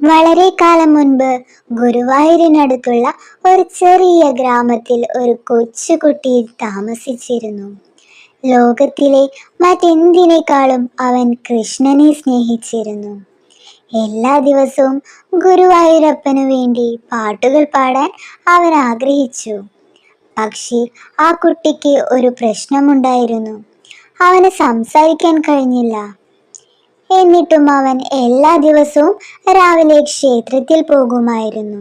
വളരെ കാലം മുൻപ് ഗുരുവായൂരിനടുത്തുള്ള ഒരു ചെറിയ ഗ്രാമത്തിൽ ഒരു കൊച്ചുകുട്ടി താമസിച്ചിരുന്നു. ലോകത്തിലെ മറ്റെന്തിനേക്കാളും അവൻ കൃഷ്ണനെ സ്നേഹിച്ചിരുന്നു. എല്ലാ ദിവസവും ഗുരുവായൂരപ്പനു വേണ്ടി പാട്ടുകൾ പാടാൻ അവൻ ആഗ്രഹിച്ചു. പക്ഷേ ആ കുട്ടിക്ക് ഒരു പ്രശ്നമുണ്ടായിരുന്നു. അവന് സംസാരിക്കാൻ കഴിഞ്ഞില്ല. എന്നിട്ടും അവൻ എല്ലാ ദിവസവും രാവിലെ ക്ഷേത്രത്തിൽ പോകുമായിരുന്നു.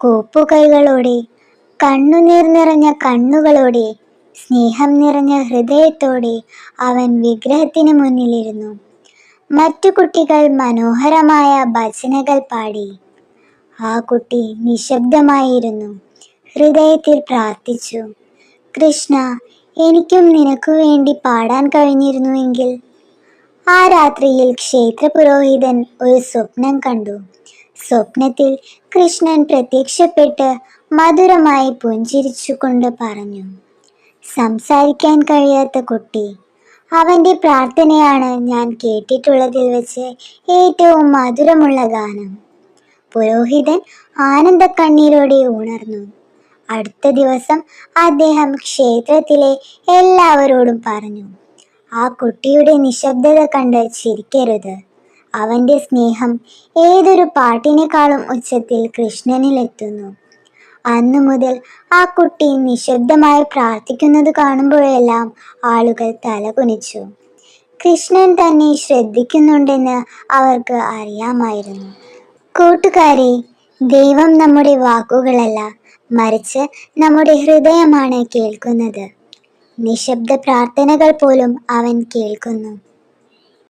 കൂപ്പുകൈകളോടെ കണ്ണുനീർ നിറഞ്ഞ കണ്ണുകളോടെ സ്നേഹം നിറഞ്ഞ ഹൃദയത്തോടെ അവൻ വിഗ്രഹത്തിന് മുന്നിലിരുന്നു. മറ്റു കുട്ടികൾ മനോഹരമായ ഭജനകൾ പാടി. ആ കുട്ടി നിശബ്ദമായിരുന്നു. ഹൃദയത്തിൽ പ്രാർത്ഥിച്ചു കൃഷ്ണ എനിക്കും നിനക്കു വേണ്ടി പാടാൻ കഴിഞ്ഞിരുന്നുവെങ്കിൽ ആ രാത്രിയിൽ ക്ഷേത്ര പുരോഹിതൻ ഒരു സ്വപ്നം കണ്ടു. സ്വപ്നത്തിൽ കൃഷ്ണൻ പ്രത്യക്ഷപ്പെട്ട് മധുരമായി പുഞ്ചിരിച്ചുകൊണ്ട് പറഞ്ഞു സംസാരിക്കാൻ കഴിയാത്ത കുട്ടി അവന്റെ പ്രാർത്ഥനയാണ് ഞാൻ കേട്ടിട്ടുള്ളതിൽ വെച്ച് ഏറ്റവും മധുരമുള്ള ഗാനം. പുരോഹിതൻ ആനന്ദ കണ്ണീരോടെ ഉണർന്നു. അടുത്ത ദിവസം അദ്ദേഹം ക്ഷേത്രത്തിലെ എല്ലാവരോടും പറഞ്ഞു ആ കുട്ടിയുടെ നിശബ്ദത കണ്ട് ചിരിക്കരുത്. അവന്റെ സ്നേഹം ഏതൊരു പാട്ടിനേക്കാളും ഉച്ചത്തിൽ കൃഷ്ണനിലെത്തുന്നു. അന്നു മുതൽ ആ കുട്ടി നിശബ്ദമായി പ്രാർത്ഥിക്കുന്നത് കാണുമ്പോഴെല്ലാം ആളുകൾ തലകുനിച്ചു. കൃഷ്ണൻ തന്നെ ശ്രദ്ധിക്കുന്നുണ്ടെന്ന് അവർക്ക് അറിയാമായിരുന്നു. കൂട്ടുകാരെ ദൈവം നമ്മുടെ വാക്കുകളല്ല മറിച്ച് നമ്മുടെ ഹൃദയമാണ് കേൾക്കുന്നത്. നിശബ്ദ പ്രാർത്ഥനകൾ പോലും അവൻ കേൾക്കുന്നു.